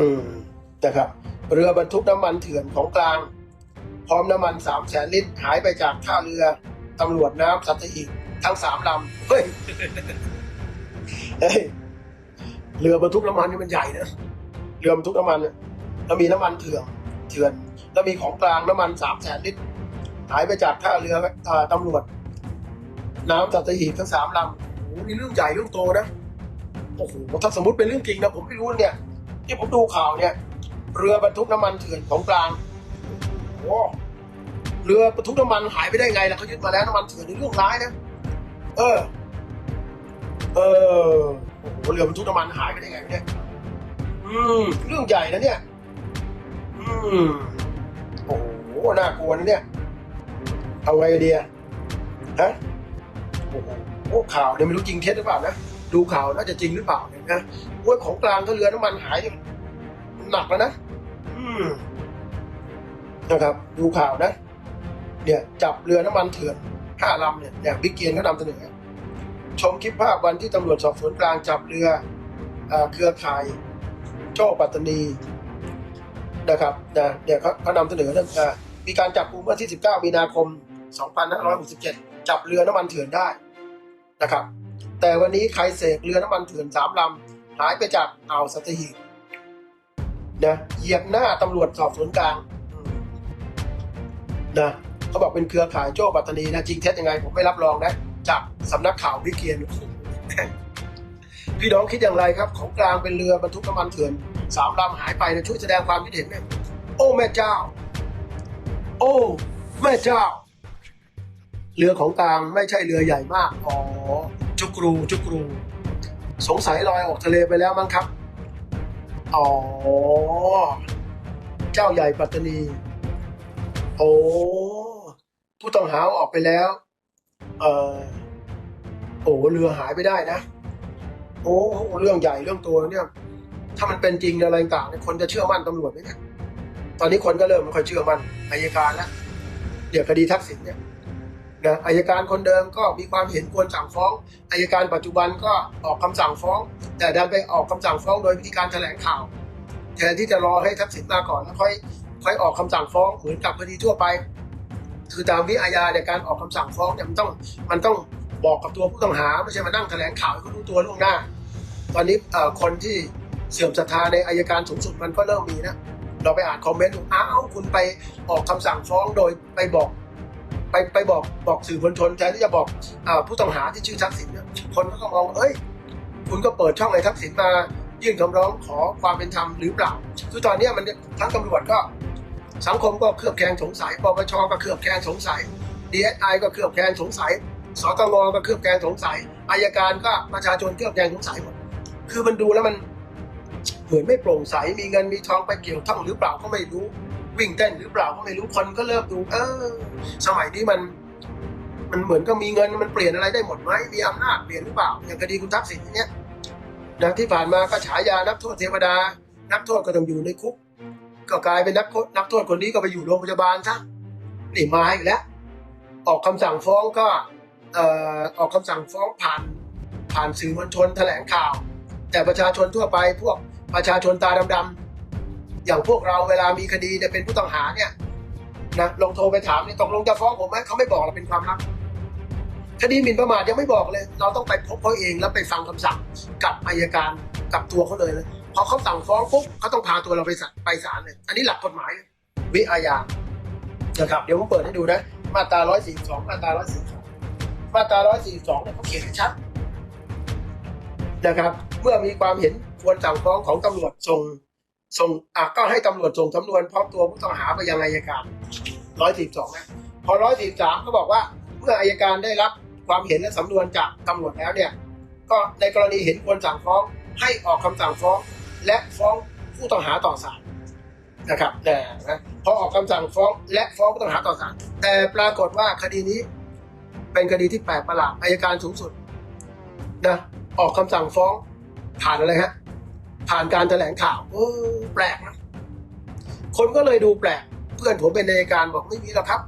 อืมนะครับเรือบรรทุกน้ำมันเถื่อนของกลาง พร้อมน้ำมันสามแสนลิตรหายไปจากท่าเรือตำรวจน้ำสัตหีบทั้งสามลำเฮ้ยเรือบรรทุกน้ำมันนี่มันใหญ่นะเรือบรรทุกน้ำมันแล้วมีน้ำมันเถื่อนเถื่อน แล้วมีของกลางน้ำมันสามแสนลิตรหายไปจากท่าเรือตำรวจ น้ำสัตหีบทั้งสามลำโอ้โหนี่เรื่องใหญ่เรื่องโตนะโอ้โหถ้าสมมติเป็นเรื่องจริงนะผมไม่รู้เนี่ย ที่ผมดูข่าวเนี่ย เรือบรรทุกน้ำมันเถื่อนของกลางโอ้เรือบรรทุกน้ำมันหายไปได้ไงล่ะเขายึดมาแล้วน้ำมันเถื่อนในเรื่องร้ายนะเออ เออโอ้โหเรือบรรทุกน้ำมันหายไปได้ไงเนี่ยอืมเรื่องใหญ่นะเนี่ย อืมโอ้โหน่ากลัวนะเนี่ยเอาไงดีอะฮะโอ้โหข่าวเนี่ยไม่รู้จริงเท็จหรือเปล่านะ ดูข่าวน่าจะจริงหรือเปล่าเนี่ยนะโอ้ยของกลางก็เรือน้ำมันหายหนักแล้วนะอืมนะครับ ดูข่าวนะ เนี่ยจับเรือน้ำมันเถื่อนห้าลำเนี่ยเนี่ยบิ๊กเกียนเขานำเสนอชมคลิปภาพวันที่ตำรวจสอบสวนกลางจับเรือเอเครือข่ายโจ้ปัตตานีนะครับนะเนี่ยเขาเขานำเสนอเรื่องมีการจับกุมเมื่อที่ 19 มีนาคม 2567 จับเรือน้ำมันเถื่อนได้นะครับ แต่วันนี้ใครเสกเรือน้ำมันเถื่อนสามลำหายไปจากอ่าวสัตหีบนะเหยียบหน้าตำรวจสอบสวนกลางนะเขาบอกเป็นเครือข่ายโจ้ปัตตานีนะจริงเท็จยังไง ผมไม่รับรองนะจากสำนักข่าววิเกียนพี่น้องคิดอย่างไรครับ ของกลางเป็นเรือบรรทุกน้ำมันเถื่อนสามลำหายไปนะช่วยแสดงความคิดเห็นน่ยโอ้แม่เจ้า โอ้แม่เจ้า เรือของกลางไม่ใช่เรือใหญ่มากอ๋อ จุกรูจุกรู สงสัยลอยออกทะเลไปแล้วมั้งครับ อ๋อ เจ้าใหญ่ปัตตานี โอ้ผู้ต้องหาออกไปแล้ว เออโอ้เรือหายไปได้นะ โอ้เรื่องใหญ่เรื่องตัวเนี่ย ถ้ามันเป็นจริงอะไรต่างๆเนี่ยคนจะเชื่อมั่นตำรวจไหมเนี่ยตอนนี้คนก็เริ่มไม่ค่อยเชื่อมั่นอายการแล้วเดี๋ยวคดีทักษิณเนี่ย อายการคนเดิมก็มีความเห็นควรสั่งฟ้องอายการปัจจุบันก็ออกคำสั่งฟ้อง แต่ดันไปออกคำสั่งฟ้องโดยวิธีการแถลงข่าว แทนที่จะรอให้ทักษิณมาก่อนแล้วค่อยค่อยออกคำสั่งฟ้องเหมือนกับคดีทั่วไป คือตามวิอาญาเนี่ยการออกคำสั่งฟ้องเนี่ยมันต้องมันต้องบอกกับตัวผู้ต้องหาไม่ใช่มานั่งแถลงข่าวให้เขารู้ตัวล่วงหน้า ตอนนี้คนที่เสื่อมศรัทธาในอายการสูงสุดมันก็เริ่มมีนะเราไปอ่านคอมเมนต์ดูอ้าวคุณไปออกคำสั่งฟ้องโดยไปบอก ไปไปบอกบอกสื่อมวลชนแทนที่จะบอกอผู้ต้องหาที่ชื่อทักษิณเนี่ยคนก็มองเอ้ย คุณก็เปิดช่องให้ทักษิณมายื่นคำร้องขอความเป็นธรรมหรือเปล่าคือตอนนี้มันทั้งตำรวจก็สังคมก็เครือบแคลงสงสัยปปชก็เครือบแคลงสงสัย DSI ก็เครือบแคลงสงสัยสตงก็เครือบแคลงสงสัยอายการก็ประชาชนเครือบแคลงสงสัยหมดคือมันดูแล้วมันเหมือนไม่โปร่งใสมีเงินมีทองไปเกี่ยวข้องหรือเปล่าก็ไม่รู้ วิ่งเต้นหรือเปล่าก็ไม่รู้คนก็เริ่มดูเออ สมัยนี้มันมันเหมือนก็มีเงินมันเปลี่ยนอะไรได้หมดไหมมีอำนาจเปลี่ยนหรือเปล่าอย่างคดีคุณทักษิณเนี้ยนะที่ผ่านมาก็ฉายานักโทษเทวดา นักโทษก็ต้องอยู่ในคุก ก็กลายเป็นนักโทษนักโทษคนนี้ก็ไปอยู่โรงพยาบาลซะนี่มาอีกแล้ว ออกคำสั่งฟ้องก็เอ่อออกคำสั่งฟ้องผ่าน ผ่านสื่อมวลชนแถลงข่าว แต่ประชาชนทั่วไปพวกประชาชนตาดำ อย่างพวกเราเวลามีคดีเนี่ยเป็นผู้ต้องหาเนี่ยนะลงโทรไปถามเนี่ยตกลงจะฟ้องผมไหมเขาไม่บอกเราเป็นความลับคดีหมิ่นประมาทยังไม่บอกเลย เราต้องไปพบเขาเองแล้วไปฟังคำสั่งกับอายการกับตัวเขาเลยเลยพอเขาสั่งฟ้องปุ๊บเขาต้องพาตัวเราไปศาลไปศาลเลย อันนี้หลักกฎหมายวิอาญานะครับเดี๋ยวผมเปิดให้ดูนะ มาตรา 142 มาตรา 142 มาตรา 142เนี่ยเขาเขียนให้ชัดนะครับ เมื่อมีความเห็นควรสั่งฟ้องของตำรวจส่ง ส่งอะก็ให้ตำรวจส่งสำนวนพร้อมตัวผู้ต้องหาไปยังอายการ142นะพอ143เขาบอกว่าเมื่ออายการได้รับความเห็นและสำนวนจากตำรวจแล้วเนี่ย ก็ในกรณีเห็นควรสั่งฟ้อง ให้ออกคำสั่งฟ้อง และฟ้องผู้ต้องหาต่อศาลนะครับแต่นะพอออกคำสั่งฟ้องและฟ้องผู้ต้องหาต่อศาลแต่ปรากฏว่าคดีนี้เป็นคดีที่แปลกประหลาดอายการสูงสุดนะออกคำสั่งฟ้องผ่านอะไรฮะ ผ่านการแถลงข่าวเออแปลกนะคนก็เลยดูแปลก เพื่อนผมเป็นอายการบอกไม่มีหรอกครับ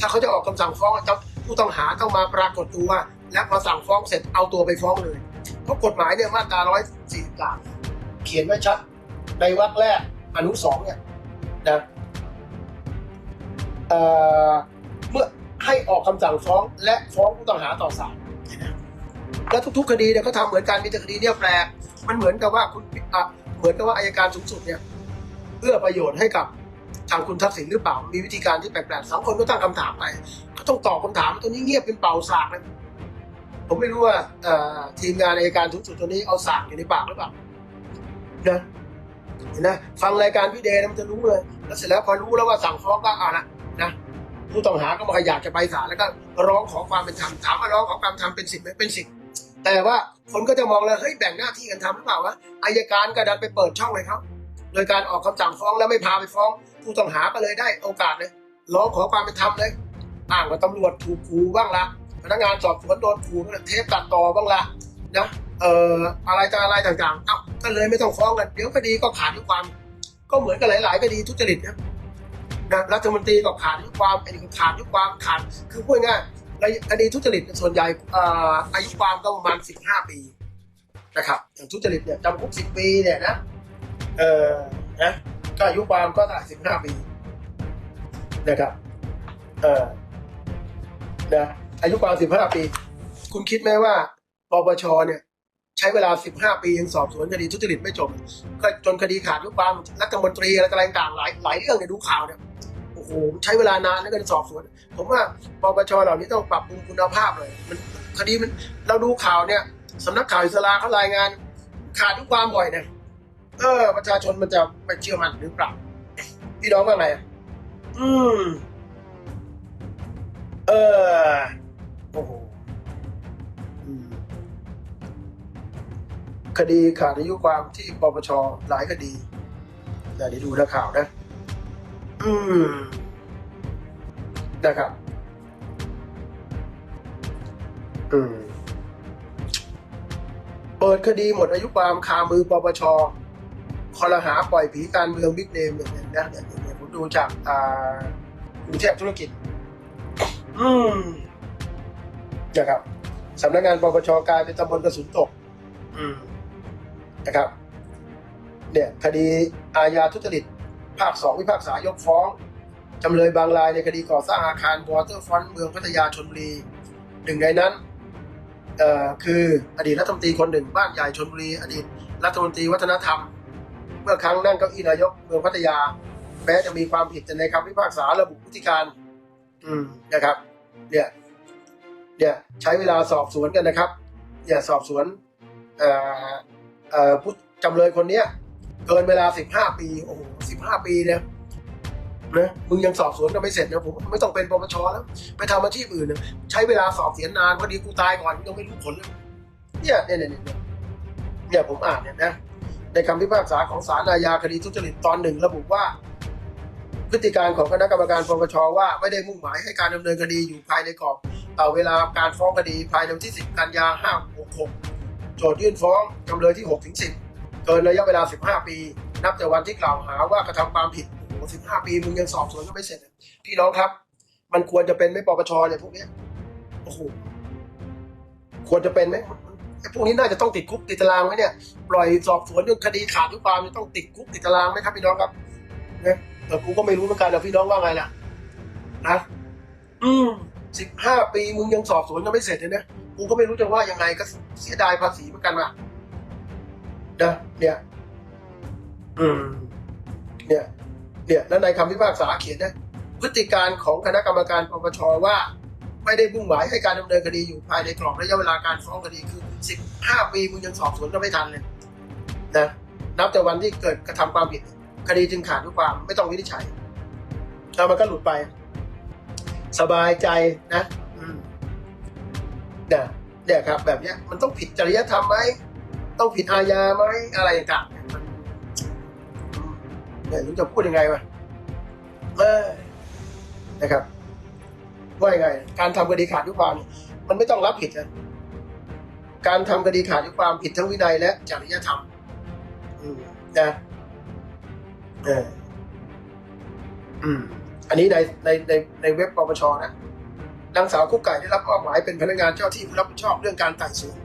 ถ้าเขาจะออกคำสั่งฟ้องเจ้าผู้ต้องหาต้องมาปรากฏตัวและพอสั่งฟ้องเสร็จเอาตัวไปฟ้องเลยเพราะกฎหมายเนี่ยมาตรา143เขียนไว้ชัด ในวรรคแรกอนุสองเนี่ยนะเอ่อเมื่อให้ออกคำสั่งฟ้องและฟ้องผู้ต้องหาต่อศาลแล้วทุก ๆ คดีเนี่ยเขาทำเหมือนกันมีแต่คดีเนี่ยแปลกมันเหมือนกับว่าคุณ อะเหมือนกับว่าอายการสูงสุดเนี่ยเอื้อประโยชน์ให้กับทางคุณทักษิณหรือเปล่า มีวิธีการที่แปลกๆสังคมก็ตั้งคำถามไป ก็ต้องตอบคำถามตัวนี้เงียบเป็นเป่าสากเลยผมไม่รู้ว่าทีมงานอายการสูงสุดตัวนี้เอาสากอยู่ในปากหรือเปล่านะเห็นนะฟังรายการพี่เดย์นะมันจะรู้เลยแล้วเสร็จแล้วพอรู้แล้วว่าสั่งฟ้องก็เอาละนะผู้ต้องหาก็มาอยากจะไปศาลแล้วก็ร้องขอความเป็นธรรมถามว่าร้องขอความเป็นธรรมเป็นสิทธิ์ไหมเป็นสิทธิ์แต่ว่า คนก็จะมองเลยเฮ้ยแบ่งหน้าที่กันทำหรือเปล่าวะอายการก็ดันไปเปิดช่องเลยครับ โดยการออกคำสั่งฟ้องแล้วไม่พาไปฟ้อง ผู้ต้องหาก็เลยได้โอกาสเลยร้องขอความเป็นธรรมเลยอ้างว่าตำรวจถูกขู่บ้างละพนักงานสอบสวนโดนขู่บ้างละเทปตัดต่อบ้างละนะเอ่ออะไรต่อะไรต่างๆเอ้าก็เลยไม่ต้องฟ้องกันเดี๋ยวคดีก็ขาดยุความ ก็เหมือนกับหลาย ๆ คดีทุจริตนะรัฐมนตรีก็ขาดยุความไอ้นี่ก็ขาดยุความขาดคือพูดง่าย คดีทุจริตส่วนใหญ่อายุความก็ประมาณ 15 ปีนะครับอย่างทุจริตเนี่ยจำคุก 10 ปีเนี่ยนะเออนะก็อายุความก็ได้15 ปีนะครับเออนะอายุความ 15 ปี คุณคิดไหมว่าปปชเนี่ยใช้เวลา 15 ปียังสอบสวนคดีทุจริตไม่จบก็จนคดีขาดยุความรัฐมนตรีอะไรต่างๆหลายหลายเรื่องเนี่ยดูข่าวเนี่ย โหใช้เวลานานในการสอบสวน ผมว่าปปชเหล่านี้ต้องปรับปรุงคุณภาพเลยมันคดีมันเราดูข่าวเนี่ยสำนักข่าวอิสราเขารายงานขาดยุความบ่อยเนี่ยเออ ประชาชนมันจะไปเชื่อมันหรือเปล่าพี่น้องว่าไงอืม เออโอ้โหคดีขาดอายุความที่ปปชหลายคดีเดี๋ยวดูนะข่าวนะ อืมนะครับ อืม เปิดคดีหมดอายุความคามือปปชคอรหาปล่อยผีการเมืองบิ๊กเนมอย่างนี้นะเนี่ยเนี่ยผมดูจากอ่ากรุงเทพธุรกิจ อืมนะครับสำนักงานปปชกลายเป็นตำบลกระสุนตก อืมนะครับ เนี่ย คดีอาญาทุจริต ภาคสองพิพากษายกฟ้อง จำเลยบางรายในคดีก่อสร้างอาคารวอเตอร์ฟอนต์เมืองพัทยาชลบุรีหนึ่งในนั้นคืออดีตรัฐมนตรีคนหนึ่งบ้านใหญ่ชลบุรี อดีตรัฐมนตรีวัฒนธรรม เมื่อครั้งนั่งเก้าอี้นายกเมืองพัทยาแม้จะมีความผิดแต่ในคำพิพากษาระบุพฤติการ อืมนะครับเนี่ยเนี่ยใช้เวลาสอบสวนกันนะครับอย่าสอบสวนเอ่อเอ่อผู้จำเลยคนเนี้ย เกินเวลาสิบห้าปี โอ้โหสิบห้าปีเนี่ยนะมึงยังสอบสวนกันไม่เสร็จนะผมไม่ต้องเป็นปปชแล้ว ไปทำอาชีพอื่นนะใช้เวลาสอบเสียนานพอดีกูตายก่อนยังไม่รู้ผลเลยเนี่ยเนี่ยเนี่ยเนี่ยเนี่ยผมอ่านเนี่ยนะในคำพิพากษาของศาลอาญาคดีทุจริตตอนหนึ่งระบุว่า พฤติการของคณะกรรมการปปชว่าไม่ได้มุ่งหมายให้การดำเนินคดีอยู่ภายในกรอบต่อเวลาการฟ้องคดีภายในวันที่ 10 กันยา566โจทยื่นฟ้องจำเลยที่6ถึง10 เกินระยะเวลา 15 ปี นับแต่วันที่กล่าวหาว่ากระทำความผิดโอ้โห15ปีมึงยังสอบสวนก็ไม่เสร็จพี่น้องครับ มันควรจะเป็นไหม่ปปชเนี่ยพวกเนี้ยโอ้โหควรจะเป็นไหมไอ้พวกนี้น่าจะต้องติดคุกติดตารางไว้เนี่ยปล่อยสอบสวนเรื่องคดีขาดทุกความจะต้องติดคุกติดตารางไหมครับพี่น้องครับนะแต่กูก็ไม่รู้เหมือนกันนะพี่น้องว่าไงล่ะนะอืมสิบห้าปีมึงยังสอบสวนยังไม่เสร็จเลยนะกูก็ไม่รู้จะว่ายังไงก็เสียดายภาษีเหมือนกันว่ะ นะเนี่ย อืม เนี่ย เนี่ย แล้วในคำพิพากษาเขียนนะพฤติการของคณะกรรมการปปชว่า ไม่ได้มุ่งหมายให้การดำเนินคดีอยู่ภายในกรอบระยะเวลาการฟ้องคดีคือ15ปีมึงยังสอบสวนก็ไม่ทันเลยนะนับแต่วันที่เกิดกระทำความผิด คดีจึงขาดทุกความไม่ต้องวินิจฉัยแล้วมันก็หลุดไป สบายใจนะ อืมเนี่ยเนี่ยครับ แบบเนี้ยมันต้องผิดจริยธรรมไหม ต้องผิดอาญาไหมอะไรต่างๆเนี่ยมันเนี่ยรู้จะพูดยังไงวะเออนะครับ ว่ายังไง การทำคดีขาดยุความมันไม่ต้องรับผิดนะการทำคดีขาดยุความผิดทั้งวินัยและจริยธรรมอืมนะเอออืม อันนี้ในในในในเว็บปปชนะนางสาวกุ๊กไก่ได้รับมอบหมายเป็นพนักงานเจ้าที่ผู้รับผิดชอบเรื่องการไต่สวน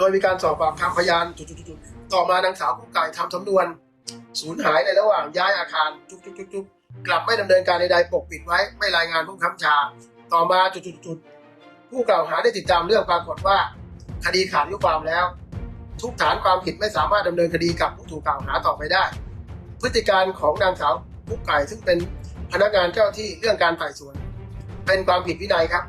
โดยมีการสอบปากคำพยานจุดๆๆต่อมานางสาวกุ๊กไก่ทำสำนวน สูญหายในระหว่างย้ายอาคารจุกจุกจุกจุกกลับไม่ดำเนินการใดๆปกปิดไว้ไม่รายงานผู้ค้ำชา ต่อมาจุดจุดจุดผู้กล่าวหาได้ติดตามเรื่องปรากฏว่า คดีขาดยุความแล้ว ทุกฐานความผิดไม่สามารถดำเนินคดีกับผู้ถูกกล่าวหาต่อไปได้ พฤติการของนางสาวกุ๊กไก่ซึ่งเป็นพนักงานเจ้าที่เรื่องการไต่สวน เป็นความผิดวินัยครับ